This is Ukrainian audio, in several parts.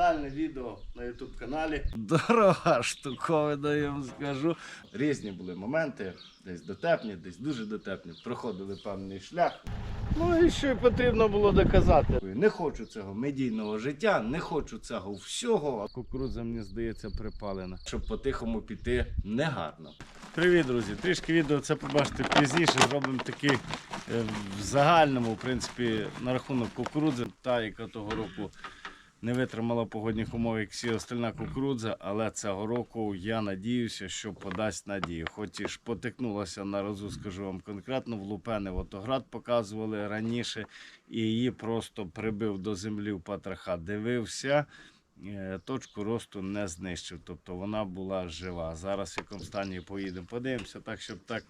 експериментальне відео на YouTube каналі. Дорога штуковина, я вам скажу. Різні були моменти, десь дотепні, десь дуже дотепні. Проходили певний шлях. Ну і що й потрібно було доказати. Не хочу цього медійного життя, не хочу цього всього. А кукурудза, мені здається, припалена. Щоб по-тихому піти негарно. Привіт, друзі! Трішки відео це побачите пізніше. Зробимо такий е, в загальному, в принципі, на рахунок кукурудзи, та яка того року не витримала погодних умов, як всі остальна кукурудза, але цього року я надіюся, що подасть надію. Хоч і ж потикнулася на разу, скажу вам конкретно, в Лупени Вотоград показували раніше, і її просто прибив до землі в патраха. Дивився. е, Точку росту не знищив, тобто вона була жива. Зараз в якому стані поїдемо, подивимося, так щоб так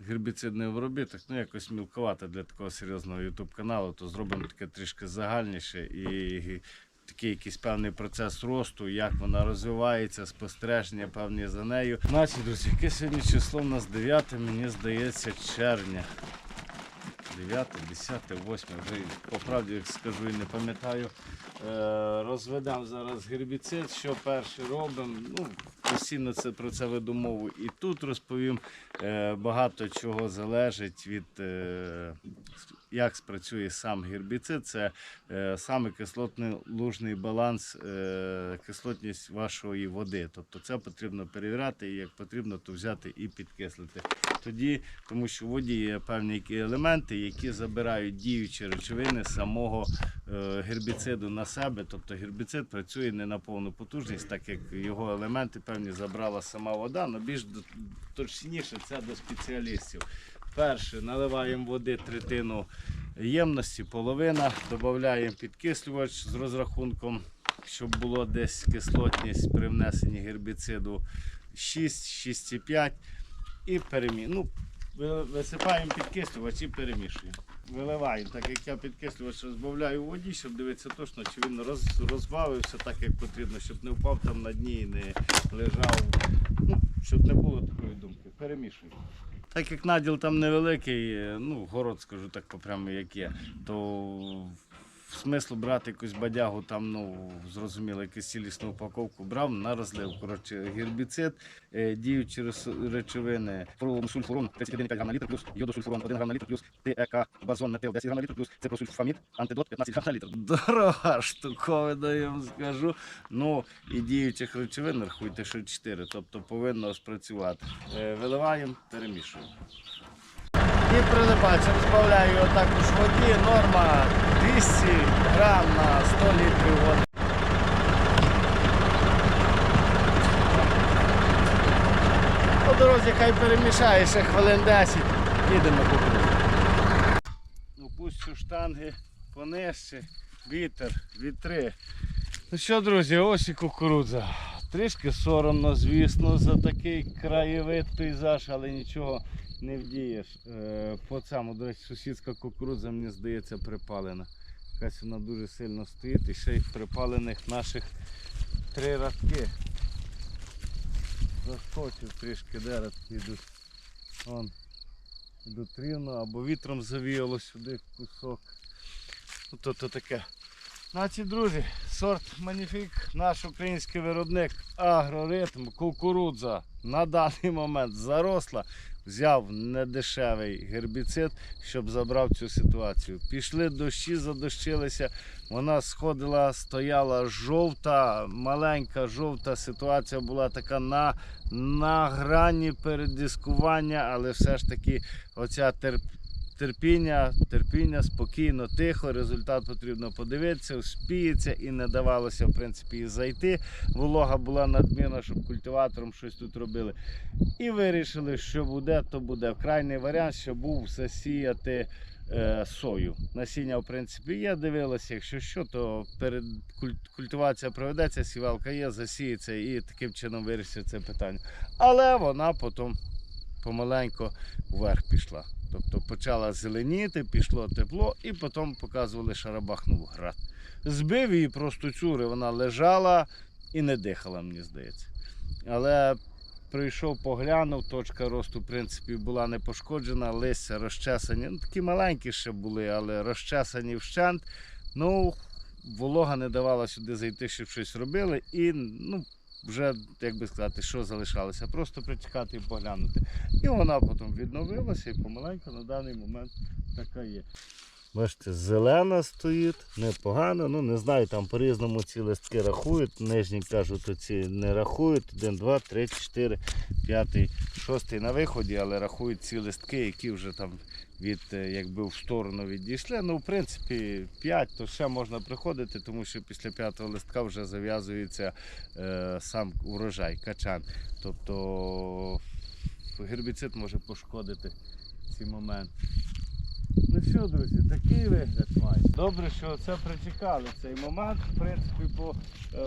гербіцидний обробіток, ну якось мілковато для такого серйозного ютуб каналу, то зробимо таке трішки загальніше і такий якийсь певний процес росту, як вона розвивається, спостереження певні за нею. Значить, друзі, яке сьогодні число у нас 9, мені здається, червня. 9, 10, 8, вже по правді як скажу і не пам'ятаю. Е, розведемо зараз гербіцид, що перше робимо. Ну, постійно це, про це веду мову і тут розповім. Е, багато чого залежить від е, як спрацює сам гербіцид. Це е, саме кислотний лужний баланс, е, кислотність вашої води. Тобто це потрібно перевіряти, і як потрібно, то взяти і підкислити. Тоді, тому що в воді є певні елементи, які забирають діючі речовини самого е, гербіциду на себе. Тобто гербіцид працює не на повну потужність, так як його елементи певні забрала сама вода, але більш точніше це до спеціалістів. Перше, наливаємо води третину ємності, половина, додаємо підкислювач з розрахунком, щоб було десь кислотність при внесенні гербіциду 6, 6,5 і перемішуємо. Ну, висипаємо підкислювач і перемішуємо. Виливаємо, так як я підкислювач розбавляю у воді, щоб дивитися точно, чи він роз, розбавився так, як потрібно, щоб не впав там на дні і не лежав. Ну, щоб не було такої думки. Перемішуємо. Так як наділ там невеликий, е, ну, город, скажу так попрямо як є, то смислу брати якусь бадягу, там, ну, зрозуміло, якусь цілісну упаковку брав на розлив. Коротше, гербіцид, е, діючі речовини, сульфурон 31,5 грам на літр, плюс йодосульфурон 1 грам на літр, плюс ТЕК, базон метил 10 грам на літр, плюс ципросульфамід, антидот 15 грам на літр. Дорога штуковина, я вам скажу. Ну, і діючих речовин рахуйте, що 4, тобто повинно спрацювати. Е, Виливаємо, перемішуємо. І прилипач розбавляю також воді. Норма 200 грам на 100 літрів води. По дорозі хай перемішає ще хвилин 10. Їдемо кукурудзу. Опущу штанги понижче, вітер, вітри. Ну що, друзі, ось і кукурудза. Трішки соромно, звісно, за такий краєвид, пейзаж, але нічого не вдієш. Е, по цьому, до речі, сусідська кукурудза, мені здається, припалена. Якась вона дуже сильно стоїть і ще й припалених наших три радки. Заскочив трішки, де радки йдуть. Вон, йдуть рівно, або вітром завіяло сюди кусок. Ну, то, то таке. Значить, друзі, сорт Маніфік, наш український виробник агроритм, кукурудза на даний момент заросла. Взяв недешевий гербіцид, щоб забрав цю ситуацію. Пішли дощі, задощилися. Вона сходила, стояла жовта, маленька жовта ситуація була така на, на грані передискування, але все ж таки оця терп, терпіння, терпіння, спокійно, тихо. Результат потрібно подивитися, успіється і не давалося в принципі і зайти. Волога була надмірна, щоб культиватором щось тут робили. І вирішили, що буде, то буде. Крайній варіант, що був засіяти е, сою. Насіння, в принципі, є. Дивилися, якщо що, то перед культивація проведеться, сівалка є, засіється і таким чином вирішиться це питання. Але вона потім помаленько вверх пішла. Тобто почала зеленіти, пішло тепло, і потім показували шарабахнув град. Збив її просто цюри, вона лежала і не дихала, мені здається. Але прийшов, поглянув, точка росту, в принципі, була не пошкоджена, листя розчесані. Ну, такі маленькі ще були, але розчесані вщент. Ну, волога не давала сюди зайти, щоб щось робили. І ну, вже, як би сказати, що залишалося, просто притікати і поглянути. І вона потім відновилася і помаленьку на даний момент така є. Бачите, зелена стоїть, непогано. Ну, не знаю, там по-різному ці листки рахують. Нижні кажуть, оці не рахують. Один, два, три, чотири, п'ятий, шостий на виході, але рахують ці листки, які вже там від е, якби в сторону відійшли. Ну, в принципі, 5, то ще можна приходити, тому що після п'ятого листка вже зав'язується е, сам урожай, качан. Тобто гербіцид може пошкодити ці моменти. Ну що, друзі, такий вигляд має. Добре, що це прочекали цей момент. В принципі, по е,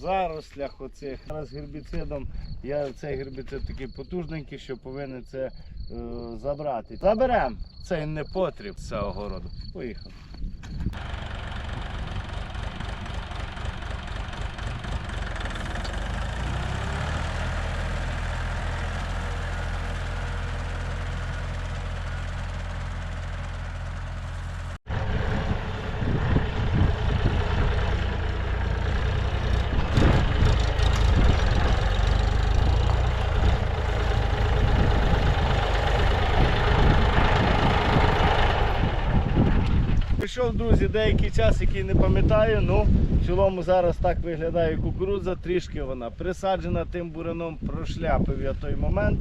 зарослях оцих з гербіцидом. Я цей гербіцид такий потужненький, що повинен це забрати. Заберемо цей непотріб з цього городу. Поїхали. Прийшов, друзі, деякий час, який не пам'ятаю. Ну, в цілому зараз так виглядає кукурудза, трішки вона присаджена тим бураном, прошляпив я той момент.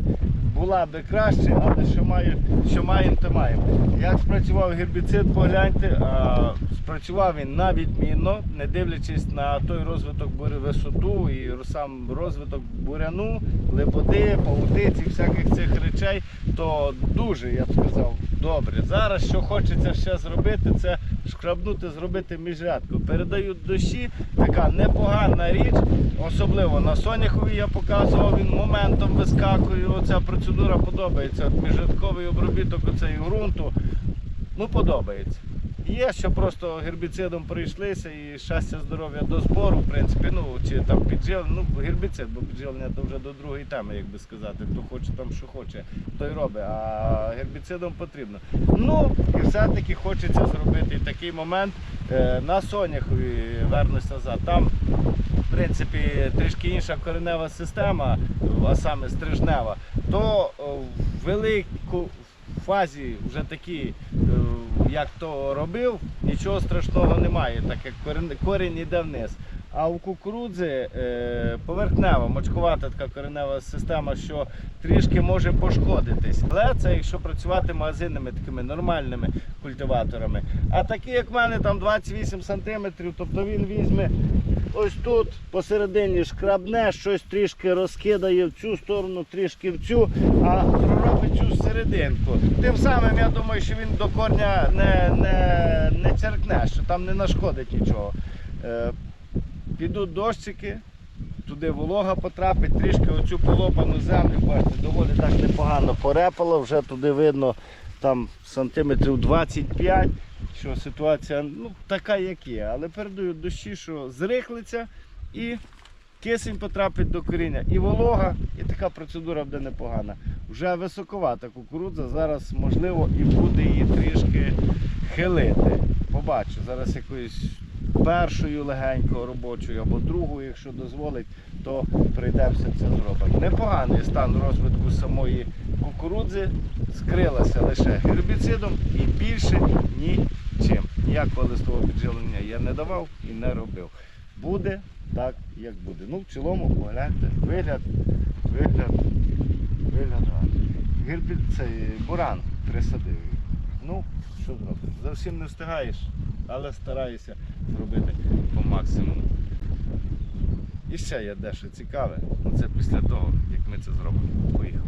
Була би краще, але що маю, що маємо, то маємо. Як спрацював гербіцид, погляньте, а, спрацював він на відмінно, не дивлячись на той розвиток висоту і сам розвиток буряну, лебоди, паутиці, всяких цих речей, то дуже, я б сказав, добре. Зараз що хочеться ще зробити, це шкрабнути, зробити міжрядку. Передають дощі, така непогана річ, особливо на соняхові я показував, він моментом вискакує. Оця процедура подобається. Міжрядковий обробіток оцей ґрунту, ну подобається. Є, що просто гербіцидом прийшлися і щастя, здоров'я до збору, в принципі, ну чи там піджив, ну гербіцид, бо підживлення то вже до другої теми, як би сказати. Хто хоче там, що хоче, той робить. А гербіцидом потрібно. Ну і все-таки хочеться зробити такий момент е, на соняхові вернусь назад. Там в принципі трішки інша коренева система, а саме стрижнева, то в велику фазі вже такі, е, як то робив, нічого страшного немає, так як корінь іде вниз. А у кукурудзи е, поверхнева, мочкувата така коренева система, що трішки може пошкодитись. Але це якщо працювати магазинними такими нормальними культиваторами. А такі, як в мене, там 28 см, тобто він візьме ось тут посередині шкрабне, щось трішки розкидає в цю сторону, трішки в цю, а проробить цю серединку. Тим самим я думаю, що він до корня не, не, не черкне, що там не нашкодить нічого. Е, підуть дощики, туди волога потрапить, трішки оцю полопану землю, бачите, доволі так непогано порепало, вже туди видно там сантиметрів 25, що ситуація ну, така, як є. Але передають дощі, що зрихлиться і кисень потрапить до коріння. І волога, і така процедура буде непогана. Вже високовата кукурудза, зараз можливо і буде її трішки хилити. Побачу, зараз якоюсь першою легенько робочою або другою, якщо дозволить, то прийдемося це зробимо. Непоганий стан розвитку самої кукурудзи скрилася лише гербіцидом і більше нічим. Ніякого листового підживлення я не давав і не робив. Буде так, як буде. Ну, в цілому, погляньте, вигляд, вигляд, вигляд. Цей буран присадив. Ну, що зробити? Зовсім не встигаєш, але стараюся зробити по максимуму. І ще є дещо цікаве, ну це після того, як ми це зробимо. Поїхали.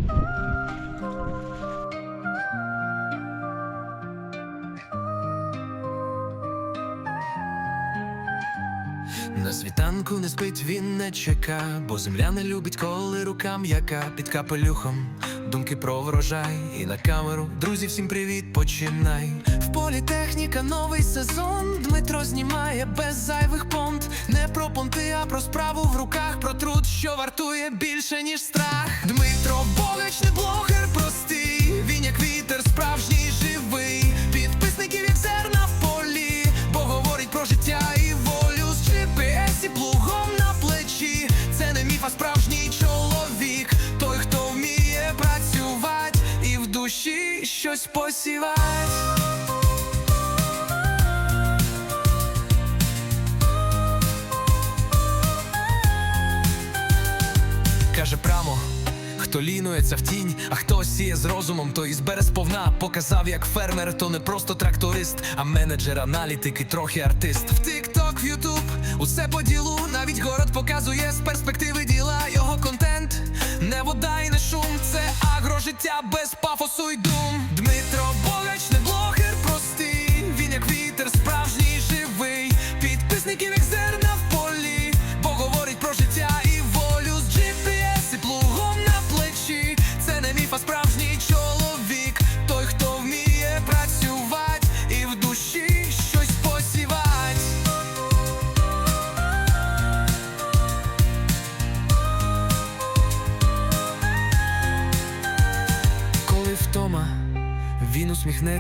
На світанку не спить, він не чека, бо земля не любить, коли рука м'яка під капелюхом. Думки про врожай і на камеру. Друзі, всім привіт, починай. В полі техніка, новий сезон. Дмитро знімає без зайвих понт. Не про понти, а про справу в руках, про труд, що вартує більше, ніж страх. Дмитро Богач, не блогер хто в тінь, а хто сіє з розумом, той і збере сповна. Показав, як фермер, то не просто тракторист, а менеджер, аналітик і трохи артист. В TikTok, в Ютуб, усе по ділу, навіть город показує з перспективи діла. Його контент не вода і не шум, це агро життя без пафосу й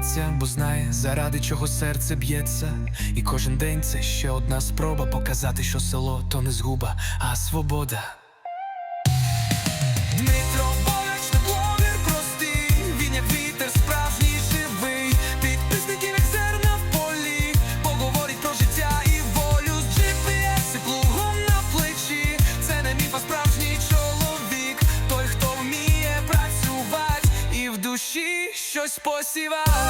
усміхнеться, бо знає, заради чого серце б'ється. І кожен день це ще одна спроба показати, що село то не згуба, а свобода. Дмитро не блогер простий, він як вітер, справжній живий. Підписників як зерна в полі, поговорить про життя і волю з GPS і на плечі. Це не міф, а справжній чоловік, той, хто вміє працювати і в душі щось посівать.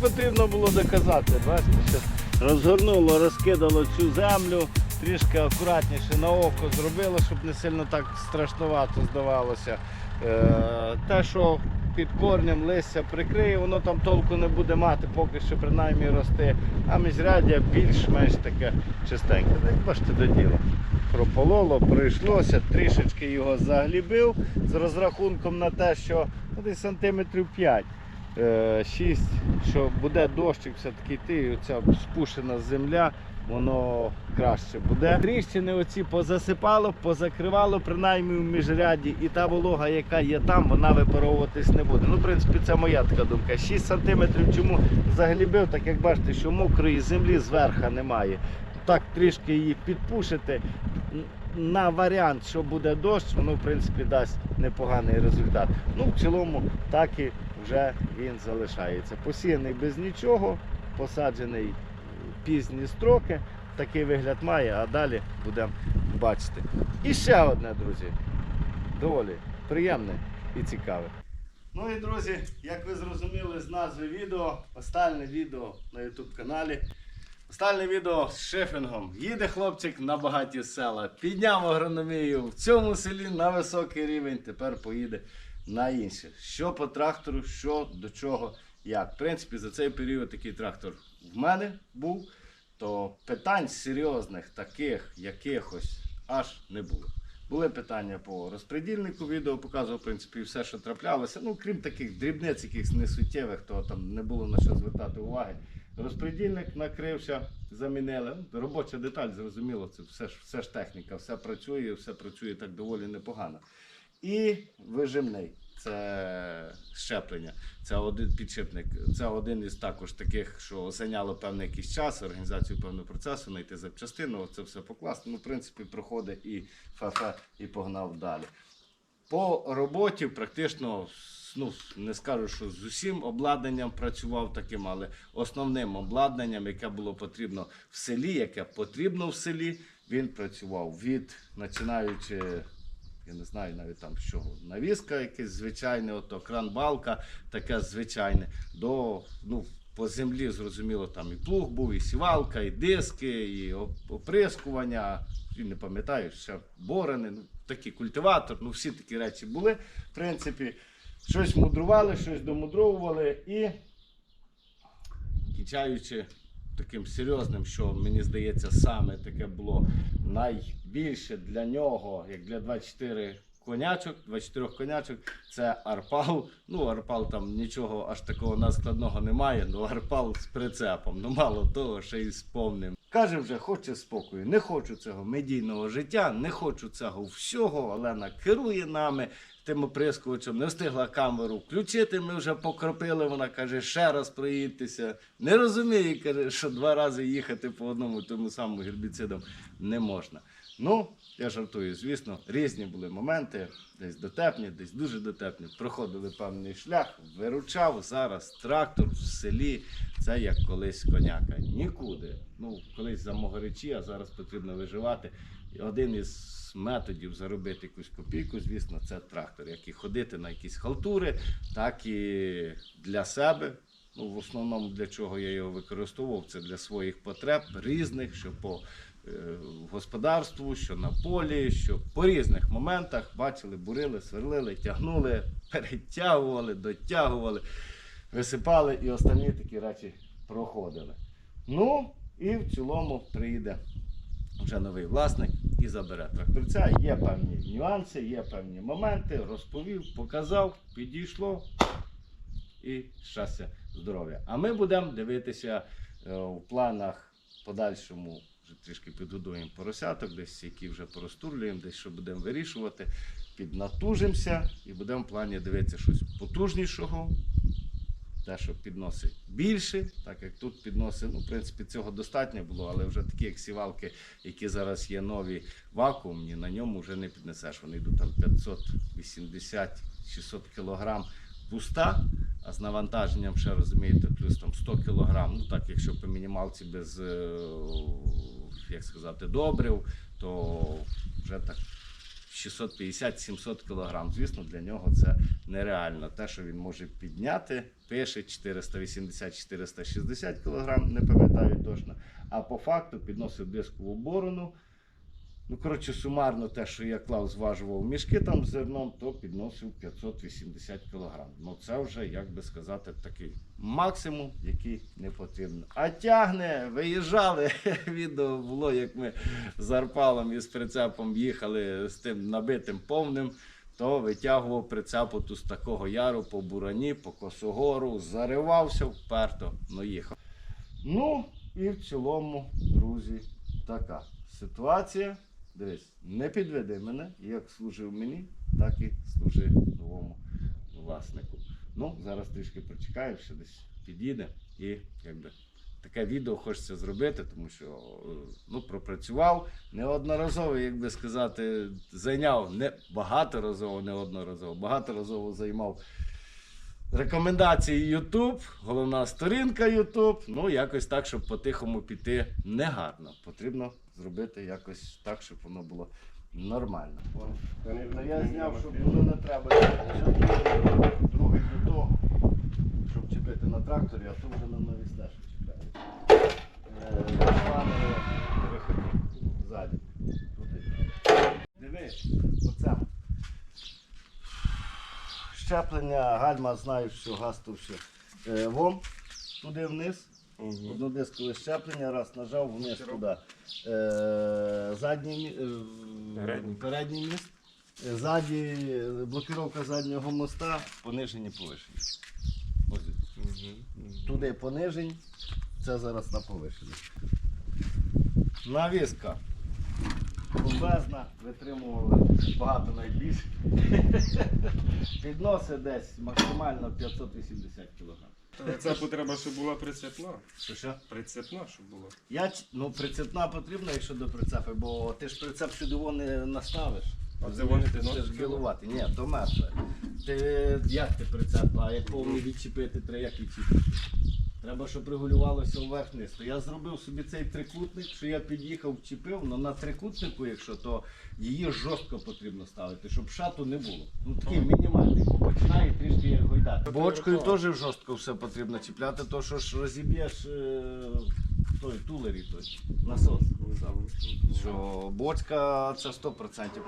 Потрібно було доказати. Бачите, розгорнуло, розкидало цю землю, трішки акуратніше на око зробило, щоб не сильно так страшнувато здавалося. Е, те, що під корнем листя прикриє, воно там толку не буде мати, поки що принаймні рости. А міжряддя більш-менш таке чистеньке. Так бачите до діла. Пропололо, прийшлося, трішечки його заглібив з розрахунком на те, що ну, десь сантиметрів 5. 6, що буде дощик все-таки йти, і оця спушена земля, воно краще буде. Тріщини оці позасипало, позакривало, принаймні в міжряді, і та волога, яка є там, вона випаровуватись не буде. Ну, в принципі, це моя така думка. 6 см чому заглібив, так як бачите, що мокрої землі зверху немає. Так трішки її підпушити. На варіант, що буде дощ, воно в принципі дасть непоганий результат. Ну, в цілому, так і вже він залишається. Посіяний без нічого, посаджений пізні строки. Такий вигляд має, а далі будемо бачити. І ще одне, друзі, доволі приємне і цікаве. Ну і друзі, як ви зрозуміли з назви відео, останнє відео на YouTube каналі. Останнє відео з шифінгом. Їде хлопчик на багаті села, підняв агрономію в цьому селі на високий рівень, тепер поїде на інше. Що по трактору, що до чого, як. В принципі, за цей період такий трактор в мене був, то питань серйозних, таких якихось, аж не було. Були питання по розпредільнику, відео показував, в принципі, все, що траплялося. Ну, крім таких дрібниць, якихось несуттєвих, то там не було на що звертати уваги. Розпредільник накрився, замінили. Робоча деталь, зрозуміло, це все ж, все ж техніка, все працює, все працює так доволі непогано. І вижимний це щеплення, це один підшипник. Це один із також таких, що зайняло певний якийсь час, організацію певного процесу, знайти запчастину, це все покласти. Ну, в принципі, проходить і фе-фе, і погнав далі. По роботі практично ну, не скажу, що з усім обладнанням працював таким, але основним обладнанням, яке було потрібно в селі, яке потрібно в селі, він працював від починаючи. Я не знаю навіть там з чого. Навіска якесь звичайне, ото кран-балка, таке звичайне. До, ну, по землі, зрозуміло, там і плуг був, і сівалка, і диски, і оприскування. І не пам'ятаю, ще борони, ну, такий культиватор, ну всі такі речі були. В принципі, щось мудрували, щось домудровували і кінчаючи таким серйозним, що мені здається, саме таке було найбільше для нього, як для 24 конячок, 24 конячок, це арпал. Ну, арпал там нічого аж такого надскладного немає, ну арпал з прицепом. Ну мало того, ще й з повним. Каже вже, хоче спокою. Не хочу цього медійного життя, не хочу цього всього. Олена керує нами. Тим оприскувачем, не встигла камеру включити. Ми вже покропили. Вона каже, ще раз проїдьтеся. Не розуміє, каже, що два рази їхати по одному тому самому гербіцидам не можна. Ну, я жартую, звісно, різні були моменти, десь дотепні, десь дуже дотепні. Проходили певний шлях, виручав зараз трактор в селі. Це як колись коняка. Нікуди. Ну, колись за могоречі, а зараз потрібно виживати. Один із методів заробити якусь копійку, звісно, це трактор, як і ходити на якісь халтури, так і для себе. Ну, в основному для чого я його використовував, це для своїх потреб різних, що по е, господарству, що на полі, що по різних моментах бачили, бурили, сверлили, тягнули, перетягували, дотягували, висипали і останні такі речі проходили. Ну і в цілому приїде вже новий власник і забере тракторця. Є певні нюанси, є певні моменти, розповів, показав, підійшло і щастя, здоров'я. А ми будемо дивитися е, в планах подальшому. Вже трішки підгодуємо поросяток, десь які вже поростурлюємо, десь що будемо вирішувати, піднатужимося і будемо в плані дивитися щось потужнішого, те, що підносить більше, так як тут підносить, ну, в принципі, цього достатньо було, але вже такі як сівалки, які зараз є нові вакуумні, на ньому вже не піднесеш. Вони йдуть там 580-600 кілограм пуста, а з навантаженням ще розумієте, плюс там 100 кілограм. Ну так, якщо по мінімалці без, е, як сказати, добрив, то вже так 650-700 кілограм. Звісно, для нього це нереально. Те, що він може підняти, пише 480-460 кілограм, не пам'ятаю точно. А по факту підносив дискову борону. Ну, коротше, сумарно те, що я клав, зважував мішки там з зерном, то підносив 580 кг. Ну це вже, як би сказати, такий максимум, який не потрібно. А тягне, виїжджали. Відео було, як ми з Арпалом і з прицепом їхали з тим набитим повним. То витягував прицепу з такого яру по бурані, по косогору, заривався вперто, ну їхав. Ну і в цілому, друзі, така ситуація. Дивись, не підведи мене, як служив мені, так і служи новому власнику. Ну, зараз трішки прочекаю, що десь підійде і якби. Таке відео хочеться зробити, тому що е, ну, пропрацював неодноразово, як би сказати, зайняв не багаторазово, неодноразово, багаторазово займав Рекомендації YouTube, головна сторінка YouTube. Ну, якось так, щоб по-тихому піти негарно. Потрібно зробити якось так, щоб воно було нормально. Я зняв, щоб було не треба. Другий того, щоб чіпити на тракторі, а то вже на нові стежки чіпляють. Дивись, оце. Щеплення, гальма, знаю, що газ то все. Е, вон, туди вниз. Однодискове щеплення, раз нажав вниз туди. Е, задній, е, Передній. передній міст. Е, Ззаді е, блокировка заднього моста, понижені повишені. Ось Туди понижень, це зараз на повишені. Навіска. Бомбезна, витримували багато найбільше. Підносить десь максимально 580 кг. Прицепу треба, щоб була прицепна. Що що? Прицепна, щоб була. Я, ч- ну, прицепна потрібна, якщо до прицепи, бо ти ж прицеп сюди вон не наставиш. А це вони ти ж його? білувати. Ні, то мертве. Ти як ти прицеп, а як повний відчепити, треба як відчепити? Треба, щоб регулювалося вверх вниз То я зробив собі цей трикутник, що я під'їхав, вчепив, але на трикутнику, якщо, то її жорстко потрібно ставити, щоб шату не було. Ну такий мінімальний, починає трішки гойдати. Бочкою теж жорстко все потрібно чіпляти, то що ж розіб'єш е, той тулері, той насос. Що бочка це 100%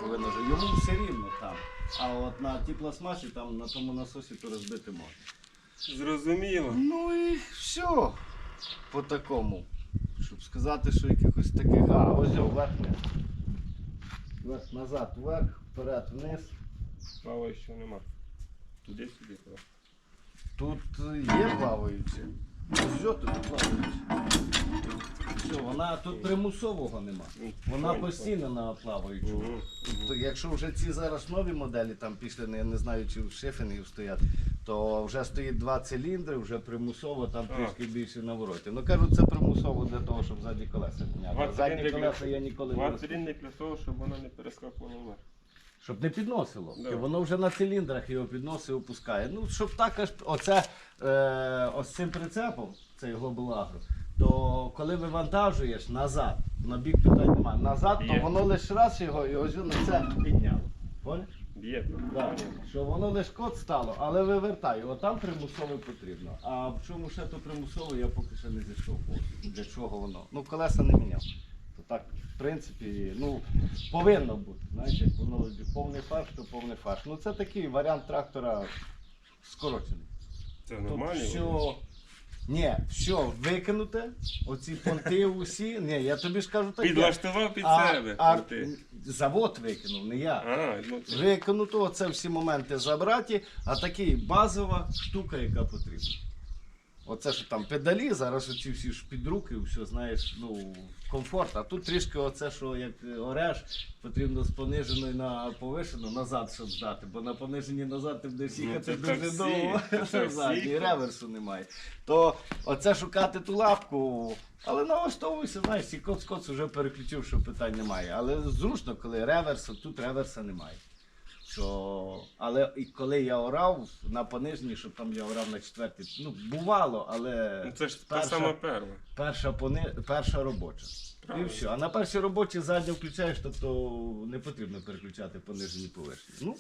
повинна жити. Йому все рівно там. А от на тій пластмасі, там на тому насосі то розбити можна. Зрозуміло. Ну і все по такому. Щоб сказати, що якихось таких. А, ось вверх вниз. Вверх, назад, вверх, вперед, вниз. Ще нема. Туди-сюди. так. Тут е, є плаваючі. Що тут плаваєш? Що, вона тут примусового нема. Вона постійно на плаваючу. Мгм. Тобто, якщо вже ці зараз нові моделі там пішли, ну, я не знаю, чи в шифінгів стоять, то вже стоїть два циліндри, вже примусово там А. трішки більше навороти. Ну кажуть, це примусово для того, щоб задні колеса міняти. Два Задні циліндри колеса я ніколи не Два розповідав. циліндри для того, щоб вона не перескакувала вверх. Щоб не підносило. Да. І воно вже на циліндрах його підносить і опускає. Ну, щоб так аж оце е, ось цим прицепом, цей глобулагро, то коли вивантажуєш назад, на бік питань немає, назад, то Є. воно лише раз його і ось воно це підняло. Понял? Б'є. Що воно лише код стало, але вивертаю. Отам примусово потрібно. А в чому ще то примусово, я поки що не зійшов. Для чого воно? Ну, колеса не міняв. То так, в принципі, ну, повинно бути. Знаєш, як воно повний фарш, то повний фарш. Ну це такий варіант трактора скорочений. Це нормально? все. Ні, все викинуте, оці понти усі. Ні, я тобі ж кажу так. Підлаштував під а, себе. а, завод викинув, не я. А, ну. Викинуто, оце всі моменти забраті, а такий базова штука, яка потрібна. Оце що там педалі, зараз оці всі ж під руки, все, знаєш, ну, комфорт. А тут трішки оце, що як ореш, потрібно з пониженої на повишену назад, щоб здати. Бо на пониженій назад ти будеш Ну, їхати це дуже довго. Ззаді, і реверсу немає. То оце шукати ту лапку. Але налаштовуйся, знаєш, і коц коц вже переключив, що питань немає. Але зручно, коли реверс, тут реверса немає. Що... Але і коли я орав на пониженні, щоб там я орав на четвертій, ну бувало, але Ну це ж та перша, сама перва. перша, пони... перша робоча. Правильно. І все. А на першій робочі задню включаєш, тобто не потрібно переключати понижені поверхні. Ну,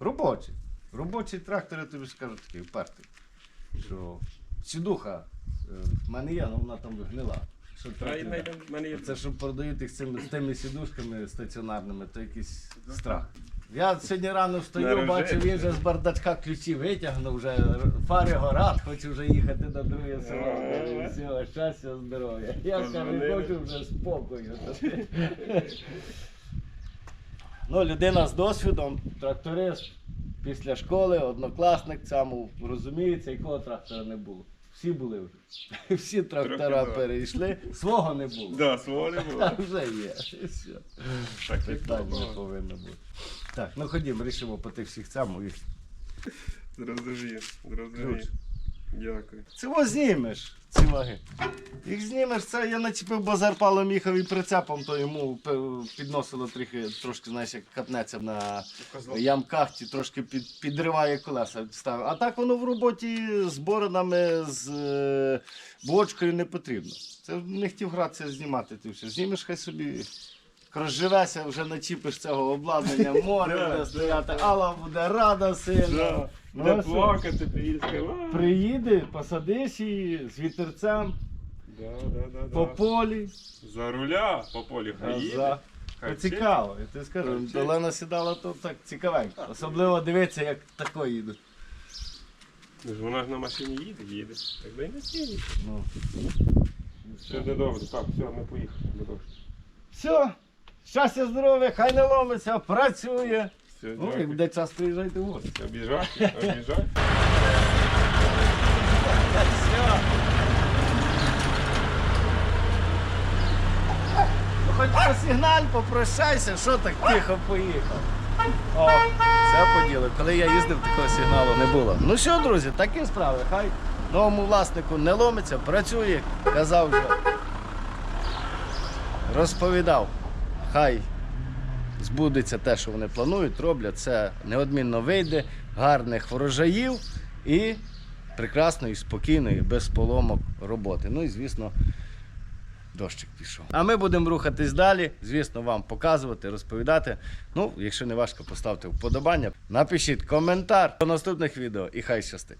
робочий. Робочий трактор, я тобі скажу такий впертий. Що сідуха е, в мене є, але вона там гнила. Що А і трактор в мене є. Це що продають їх з цими, з тими сідушками стаціонарними, то якийсь страх. Я сьогодні рано встаю, бачу, він вже з бардачка ключі витягнув, вже фари горять, хочу вже їхати на друге село. Все, щастя, здоров'я. Я кажу, хочу вже спокою. Ну, людина з досвідом, тракторист, після школи, однокласник цьому розуміється, якого трактора не було. Всі були вже. Всі трактора Трохи, да. перейшли, свого не було. Да, свого не було. А вже є. І все. Так Питань не як повинно бути. Так, ну ходімо, рішимо по тих всіх і Зрозумів, Ключ. Дякую. Цього знімеш, ці ваги. Їх знімеш, це я начепив базар палом їхав і прицепом, то йому підносило трохи, трошки, знаєш, як катнеться на ямках, ті трошки під, підриває колеса. ставив. А так воно в роботі з боронами, з е, бочкою не потрібно. Це не хотів гратися знімати ти все. Знімеш, хай собі. Розживеся, вже начіпиш цього обладнання, море буде стояти. Алла буде рада сильно. Да. Ну, плакати, приїде. Приїде, посадиш її з вітерцем по полі. За руля по полі хай їде. за- цікаво, я тобі скажу. Олена сідала то так цікавенько. Особливо дивитися, як тако їдуть. Ну Вона ж на машині їде, їде. Так дай не сіє. Ну. Все буде добре. Так, все, ми поїхали. Все, щастя, здоров'я, хай не ломиться, працює. Все, Ну, як дякую. буде час, приїжджайте в гості. Обіжай. Все. Ну, Хоч посигналь, попрощайся, що так тихо поїхав. О, це поділи. Коли я їздив, такого сигналу не було. Ну що, друзі, такі справи. Хай новому власнику не ломиться, працює, казав вже. Розповідав. Хай збудеться те, що вони планують, роблять. Це неодмінно вийде, гарних врожаїв і прекрасної, спокійної, без поломок роботи. Ну і звісно. Дощик пішов. А ми будемо рухатись далі. Звісно, вам показувати, розповідати. Ну, якщо не важко, поставте вподобання. Напишіть коментар до наступних відео і хай щастить.